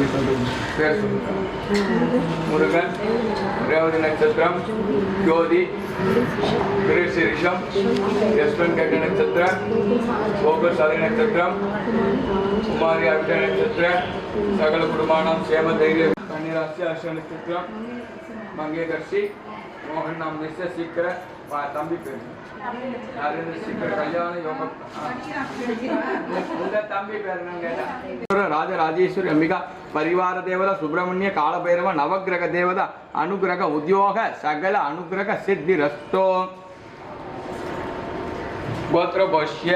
அப்படி சொல்லுங்க பேர் சொல்லுங்க. முருகன் ரேவதி நட்சத்திரம் ஜோதி கிருஷிரிஷம் யஸ்வன் கட்ட நட்சத்திரம் கோகுல் சதி நட்சத்திரம் குமாரி அவிட்ட நட்சத்திரம் சகல குடும்பானம் சேம தைரிய கன்னிராசி அஷ்ட நட்சத்திரம் மங்கேகர்ஷி மோகன் நாம் நிச்சய சீக்கிரம் தம்பி பேர் யாரு சீக்கிர கல்யாண யோகம் உங்க தம்பி பேர் என்னன்னு கேட்டேன் ராஜராஜேஸ்வரி அம்பிகா பரிவார தேவதா சுப்பிரமணிய காலபைரவ நவக்கிரக தேவதா அனுகிரக உத்தியோக சகல அனுகிரக சித்தி ரஸ்தோ கோத்திர பஷ்ய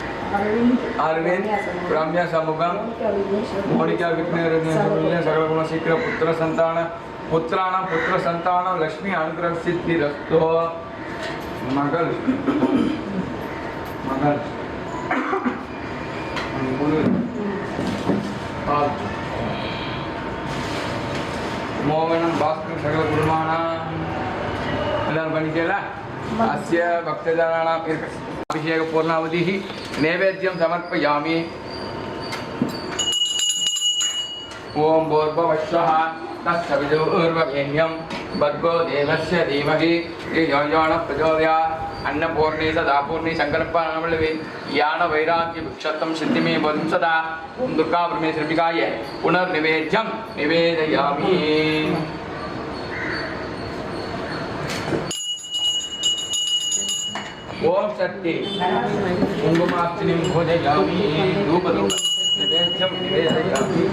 ತುಲಾ ರಾಶಿ ಸ್ವಾಧೀನ ನಕ್ಷತ್ರ ದೀಕ್ಷಾ ವೃಕ್ಷೇ ರಾಶಿ ವೃಕ್ಷ ವೃಕ್ಷ ರಾಶಿ ವಿಷಾಣ ಅರವಿಂದ್ ರಮ್ಯ ಸಮುಖಂ ಮೋನಿಕಾ ವಿಘ್ನ ಸಕಲ ಗುಣ ಶೀಘ್ರ ಪುತ್ರ ಸಂತಾನ ಪುತ್ರಾಣ ಪುತ್ರ ಸಂತಾನ ಲಕ್ಷ್ಮಿ ಅನುಗ್ರಹ ಸಿದ್ಧಿ ರಸ್ತೋ नैवेद्यम समर्पयामि ओम भूर्भुवस्वः तस्सविदुर्वभेण्यं भर्गो देवस्य धीमहि यो यो न प्रचोदया अन्नपूर्णी सदापूर्णी சங்கரப்பாணி யான வைராக்கிய விக்ஷத்தம் சித்திமே போதும் சதா ஓம் துர்கா பிரமே சிறுமிகாய புனர்நிவேத்யம் நிவேதயாமி सत्ये कुङ्कुमाक्षिणीं भोजयामि धूपधूपं निवेद्यं निवेदयामि।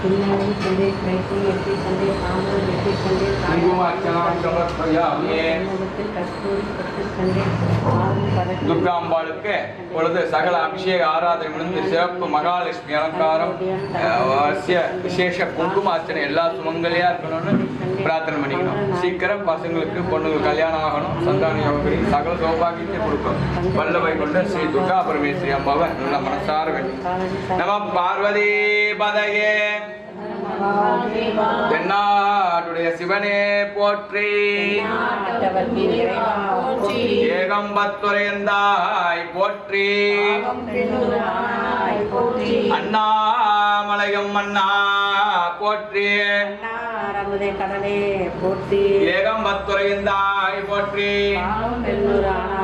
சக்தி குங்குமார்ச்சனை பூஜயாமி தூபதூப நிவேத்யம் நிவேதயாமி குங்குமார்ச்சனாம் சமர்ப்பயாமி துர்காம்பாளுக்கு பொழுது சகல அபிஷேக ஆராதனை முடிந்து சிறப்பு மகாலட்சுமி அலங்காரம் விசேஷ குங்குமார்ச்சனை எல்லா சுமங்கலியா இருக்கணும்னு பிரார்த்தனை பண்ணிக்கணும். சீக்கிரம் பசங்களுக்கு பொண்ணுங்க கல்யாணம் ஆகணும். சந்தான யோகரி சகல சௌபாகியத்தை கொடுக்கும் வல்லவை கொண்ட ஸ்ரீ துர்கா பரமேஸ்வரி அம்மாவை நல்ல மனசார வேண்டும். நம பார்வதி பதையே. தென்னாடுடைய சிவனே போற்றி. ஏகம்பத்துரையந்தாய் போற்றி. அண்ணாமலையம் அண்ணா போற்றி. கடலே போற்றி. ஏகம்பத்துரையந்தாய் போற்றி. பாவம் பெண்ணூரானாய்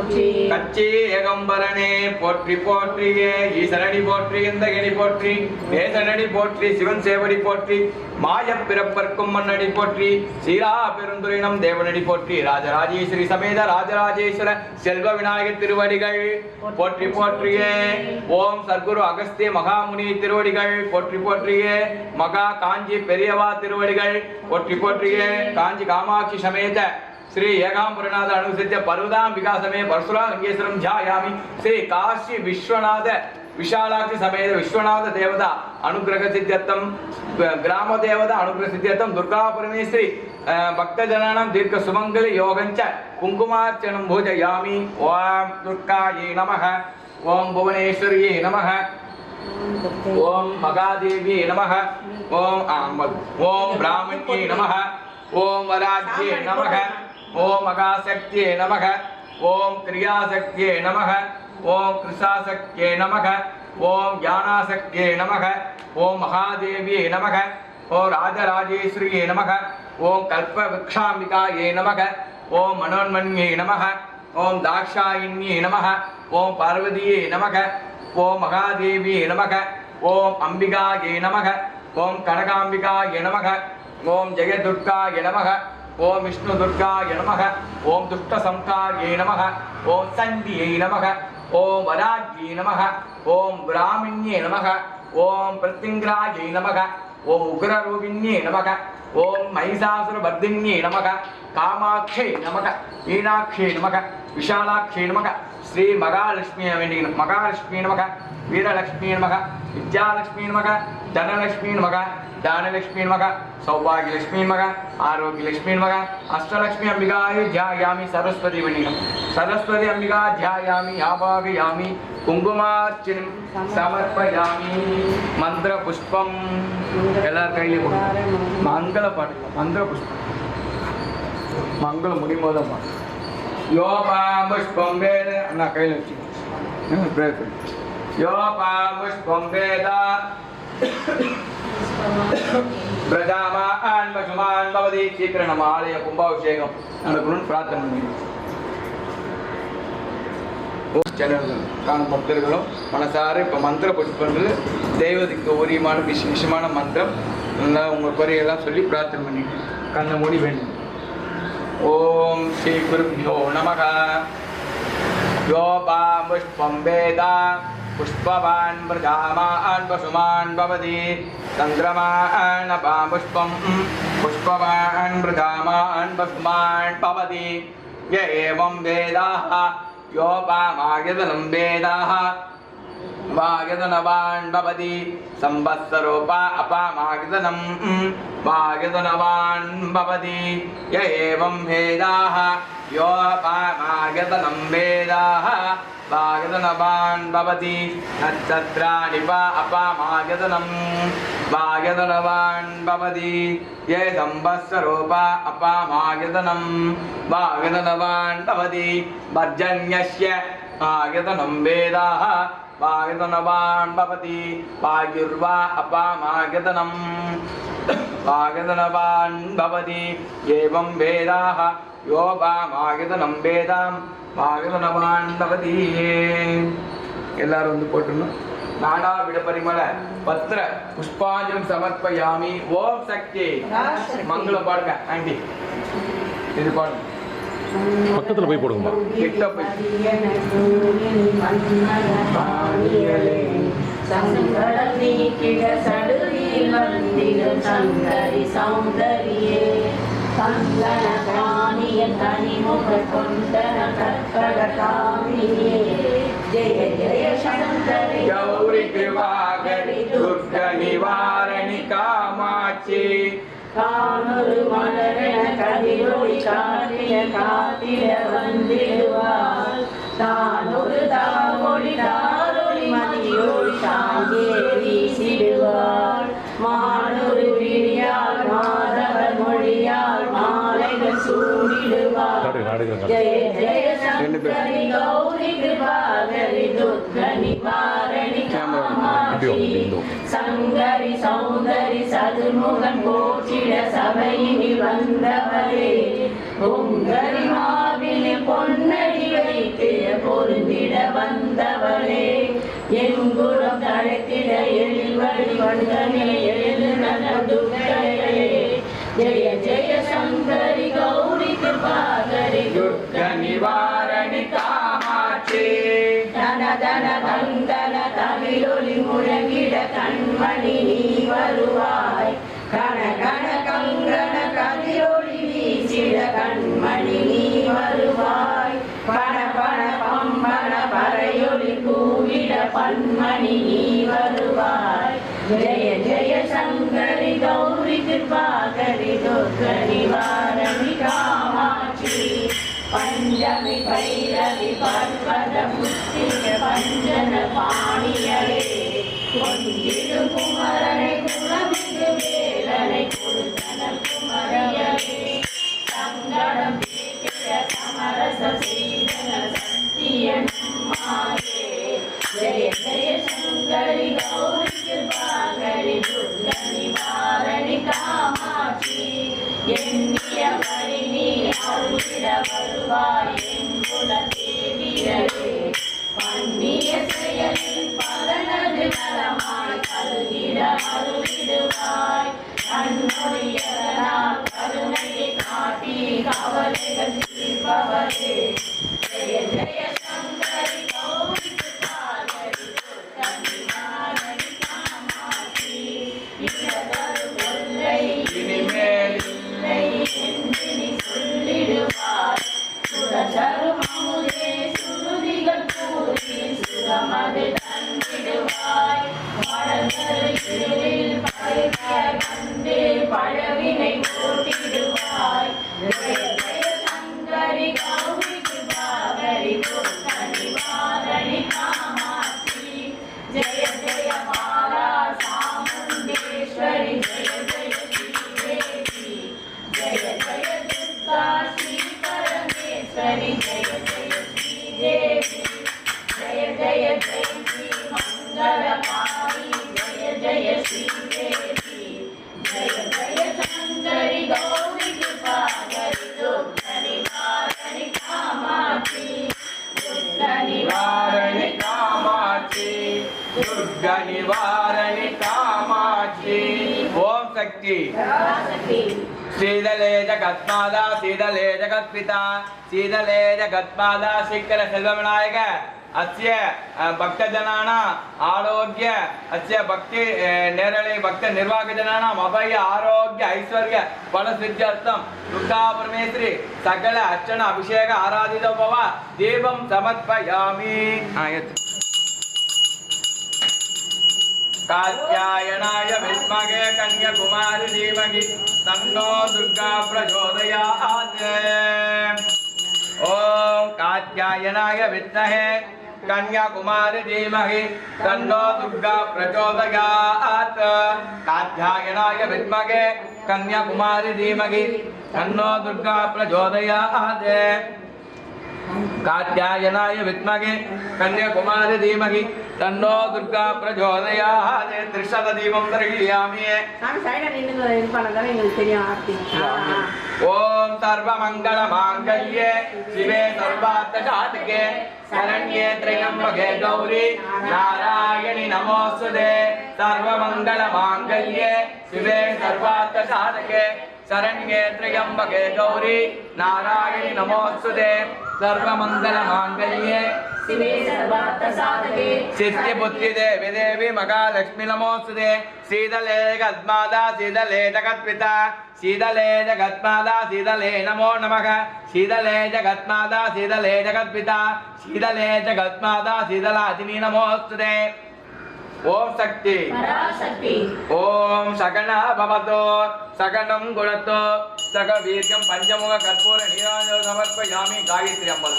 போற்றி. கச்சி ஏகம்பரனே போற்றி போற்றியே ஈசனடி போற்றி இந்த எடி போற்றி. நேசனடி போற்றி சிவன் சேவடி போற்றி. மாய பிறப்பர்க்கும் மண்ணடி போற்றி. சீரா பெருந்துரைனம் தேவனடி போற்றி. ராஜராஜேஸ்வரி சமேத ராஜராஜேஸ்வர செல்வ விநாயகர் திருவடிகள். போற்றி. போற்றியே. ஓம் சர்க்குரு அகஸ்திய மகாமுனி திருவடிகள். போற்றி போற்றியே. மகா காஞ்சி பெரியவா திருவடிகள். போற்றி போற்றியே. காஞ்சி காமாட்சி சமேத श्री ஏகாம்பரநாத அனுசரித்த பர்வதாம் விகாசமே பரசுரா லிங்கேஸ்வரம் ஜாயாமி ஸ்ரீ காஷி விஸ்வநாத विशालाक्षि समेत विश्वनाथ देवता अनुग्रह सिद्ध्यर्थम ग्राम देवता अनुग्रह सिद्ध्यर्थम दुर्गा परमेश्वरी भक्तजनानां दीर्घ सुमंगल योगञ्च कुङ्कुमार्चनं भोजयामि। ॐ दुर्गायै नमः। ओम भुवनेश्वरी नमः। ओम मगादेव्यै नमः। ॐ ओम ब्राह्मण्यै नमः। ओम वराज्ये नमः। ஓம் மகாசக்தியே நமக ஓம் கிரியாசக்தியே நமக ஓம் கிருஷாசக்தியே நமக ஓம் ஞானாசக்தியே நமக ஓம் மகாதேவியே நமக ஓம் ராஜராஜேஸ்வரியே நமக ஓம் கல்பவிக்ஷாம்பிகாயே நமக ஓம் மனோன்மன்யே நமக ஓம் தாக்ஷாயின்யே நமக ஓம் பார்வதியே நமக ஓம் மகாதேவியே நமக ஓம் அம்பிகாயே நமக ஓம் கனகாம்பிகாய நமக ஓம் ஜெயதுர்காய நமக ஓம் விஷ்ணு துர்காய நமக ஓம் துஷ்ட சம்காரியை நமக ஓம் சண்டியை நமக ஓம் வராஜ்யை நமக ஓம் பிராமிண்யே நமக ஓம் பிரத்யங்கிராஜை நமக ஓம் உக்ரரூபிண்யே நமக ஓம் மகிஷாசுரபர்தின்யே நமக காமாட்சே நமக ஈனாட்சே நமக விஷாலாட்சே நமக ஸ்ரீ மகாலட்சுமி மகாலட்சுமி நமக வீரலட்சுமி மக வித்யாலட்சுமி மக தனலட்சுமி மக தானலட்சுமி நமக சௌபாகியலட்சுமி நமக ஆரோக்கியலட்சுமி மக அஷ்டலட்சுமி அம்பிகாயை தியாயாமி சரஸ்வதி வணிகம். சரஸ்வதி அம்பிகா தியாயாமி யாபாவியாமி குங்குமார்ச்சனம் சமர்ப்பயாமி மந்திர புஷ்பம். எல்லார் கையிலையும் மங்கள பாட்டு. மந்திர புஷ்பம். மங்கள முடியும்போது தான் பாட்டு. யோபாம் புஷ்பம் வேறு. அண்ணா கையில் வச்சு ப்ரேயர் பண்ணி யோபாம் புஷ்பம் வேத பிரஜாமான் பசுமான் பவதி சீக்கிரம் நம்ம ஆலய கும்பாபிஷேகம் நடக்கணும்னு பிரார்த்தனை பண்ணி சேனல்கள் காணும் பக்தர்களும் மனசார இப்போ மந்திர புஷ்பங்கள் தெய்வத்துக்கு உரியமான விசேஷமான மந்திரம் நல்லா உங்கள் குறையெல்லாம் சொல்லி பிரார்த்தனை பண்ணிட்டு கண்ணை மூடி வேண்டும் ஓம் ஸ்ரீ குருभ्यो நமக யோபா புஷ்பம் வேதா पुष्पवान् मृगामान् पशुमान् भवति चन्द्रमान् पुष्पं पुष्पवान् मृगामान् पशुमान् भवति य एवं वेदाः योपामायतनं वेदाः वागदनवान् भवति संवत्सरोपा अपामागदनं वागदनवान् भवति य एवं वेदाः यो पागतनं वेदाः भागदलवान् भवति। नक्षत्राणि वा अपामागतनं भागदलवान् भवति। ये दम्भस्वरूपा अपामागतनं वागदलवान् भवति। भर्जन्यस्य आगतनं वेदाः வாகதனவான் பவதி வாயுர்வா அபாமாகதனம். வாகதனவான் பவதி ஏவம் வேதாஹ யோபாமாகதனம் வேதாம். வாகதனவான் பவதி. எல்லாரும் வந்து போட்டுணும் நானா விட பரிமள பத்திர புஷ்பாஞ்சம் சமர்ப்பயாமி ஓம் சக்தி. மங்களம் பாடுங்க ஆண்டி. இது பாடுங்க. பக்கத்துல போய் போடுங்கம்மா. கிட்ட போய். சங்கரி சௌந்தரியே கங்கண காணிய தனிமுக கொண்டன கற்பக காமியே ஜெய ஜெய சங்கரி கௌரி கிருபாகரி துர்க நிவாரணி காமாட்சி காணொரு காட்டிய காத்திட வந்திடுவார் தானொரு தாவொளி தாரொளி மதியொளி சாங்கே வீசிடுவார் மானொரு விழியால் மாதவர் மொழியால் மாலைகள் சூடிடுவார் ஜெய ஜெய. சங்கரி கௌரி கிருபாகரி துர்க நிவாரணி காமாட்சி சங்கரி சௌந்தரி சதுர்முகன் போற்றிட சபையினில் வந்தவளே. பொங்கரி மாவிலே பொன்னடி வைத்து பொருந்திட வந்தவளே. என் தழைத்திட எழில் ஜெய ஜெய சங்கரி கௌரி கிருபாகரி துக்க நிவாரணி காமாட்சி. தன தன தந்தன முழங்கிட கண்மணி நீ வருவாய். கண கண கங்கண கதிரொளி வீசிட கண்மணி நீ வருவாய். பண பண பம்பன பறையொளி கூவிட பன்மணி நீ வருவாய். ஜெய ஜெய சங்கரி கௌரி கிருபாகரி துர்கரி வாரணி காமாட்சி. பஞ்சமி பைரவி பர்வத புத்திர பஞ்சன பாணியரே கொஞ்சிடும் குமரனை குலமிகு வேலனை கொடுத்தன குமரியரே சங்கடம் தீர்க்கிற சமரச சீதன சத்தியன் மாயே ஜெய ஜெய சங்கரி கௌரி கிருபாகரி பராசக்தி சீதலே ஜகத்மாதா சீதலே ஜகத்பிதா சீதலே ஜகத்மாதா சீக்கிர செல்வவிநாயக அஸ்ய பக்த ஜனானா ஆரோக்கிய அஸ்ய பக்தி நேரலை பக்த நிர்வாக ஜனானா அபய ஆரோக்கிய ஐஸ்வர்ய பல சித்தியர்த்தம் துர்கா பரமேஸ்வரி சகல அர்ச்சன அபிஷேக ஆராதிதோ தீபம் சமர்ப்பயாமி. ஆயத்து कात्यायनाय विद्महे कन्याकुमारी धीमहि तन्नो दुर्गा प्रचोदयात्। ॐ कात्यायनाय विद्महे कन्याकुमारी धीमहि तन्नो दुर्गा प्रचोदयात्। कात्यायनाय विद्महे कन्याकुमारी धीमहि तन्नो दुर्गा प्रचोदयात्। कात्यायनाय विद्महे कन्याकुमारी धीमहि तन्नो दुर्गा प्रचोदयात् त्रिशतदीपं दर्शयामि ॐ सर्वमङ्गलमाङ्गल्ये शिवे सर्वार्थसाधके शरण्ये त्र्यम्बके गौरी नारायणि नमोऽस्तुते सर्वमङ्गलमाङ्गल्ये शिवे सर्वार्थसाधके शरण्ये त्र्यम्बके गौरी नारायणि नमोऽस्तुते सर्वमङ्गलमाङ्गल्ये शिष्यबुद्धिदे विदेवि मगालक्ष्मि नमोऽस्तुते शीतले जगद्माता शीतले जगत्पिता शीतले जगत्माता शीतले नमो नमः शीतले जगत्माता शीतले जगत्पिता शीतले जगत्माता शीतलादिनी नमोऽस्तुते ओम शक्ति। ओम सगन भवतो सगनम गुणतो सग वीर्यम पंचमुख कर्पूर नीरांजन समर्पयामि गायत्री अम्बल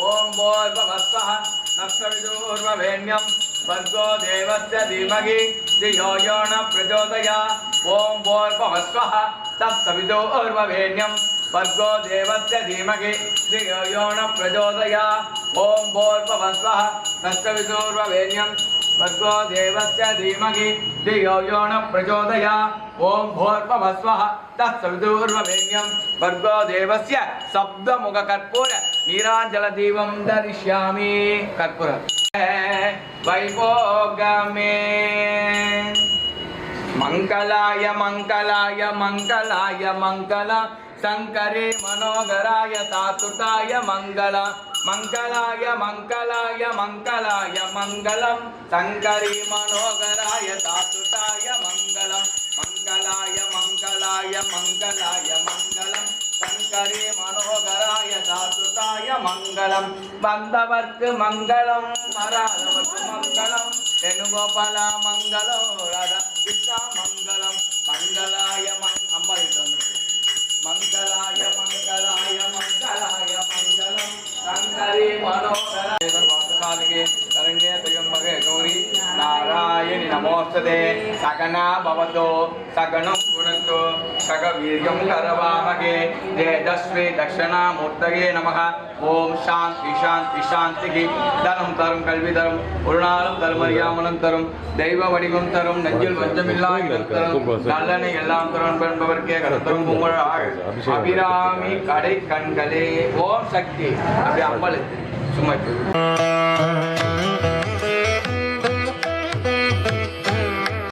ओम भोर्भवस्वः नस्तविदूर्ववेण्यं भर्गो देवस्य धीमहि धियो यो न प्रचोदया। ओम भोर्भवस्वः तत्सविदूर्ववेण्यं भर्गो देवस्य धीमहि धियो यो न प्रचोदया। ओम भोर्भवस्वः नष्टविदूर्ववेण्यं भर्गो देवस्य धीमहि धियो यो न प्रचोदया ॐ भोर्भवस्वः तत्सविदूर्ववेण्यं भर्गो देवस्य शब्दमुखकर्पूर नीराञ्जलदीपं दर्शयामि कर्पूर वैभोगमे मङ्गलाय मङ्गलाय मङ्गलाय मङ्गल शङ्करे मनोहराय सातुटाय मङ्गल మంగళాయ మంగళాయ మంగళాయ మంగళం. శంకరి మనోహరాయ సాధుతాయ మంగళం. మంగళాయ మంగళాయ మంగళాయ మంగళం. శంకరి మనోహరాయ సాధుతాయ మంగళం. వందవర్కు మంగళం వరాలవకు మంగళం. వేణుగోపాల మంగళం రాధ మంగళం. మంగళాయ మంగళాయ మంగళాయ మంగళాయ சங்கரே மனோகராய சகனா பவதோ சகனம் குணத்தோ சக வீரியம் கரவாமகே தேஜஸ்வே தட்சணாமூர்த்தகே நமக ஓம் சாந்தி சாந்தி சாந்திகி தனம் தரும் கல்வி தரும் ஒரு நாளும் தருமறியாமலும் தரும் தெய்வ வடிவம் தரும் நெஞ்சில் வஞ்சமில்லா தரும் நல்லனை எல்லாம் தரும் என்பவர்க்கே கருத்தரும் உங்கள் அபிராமி கடை கண்களே ஓம் சக்தி அப்படி அம்பளுக்கு சும்மா.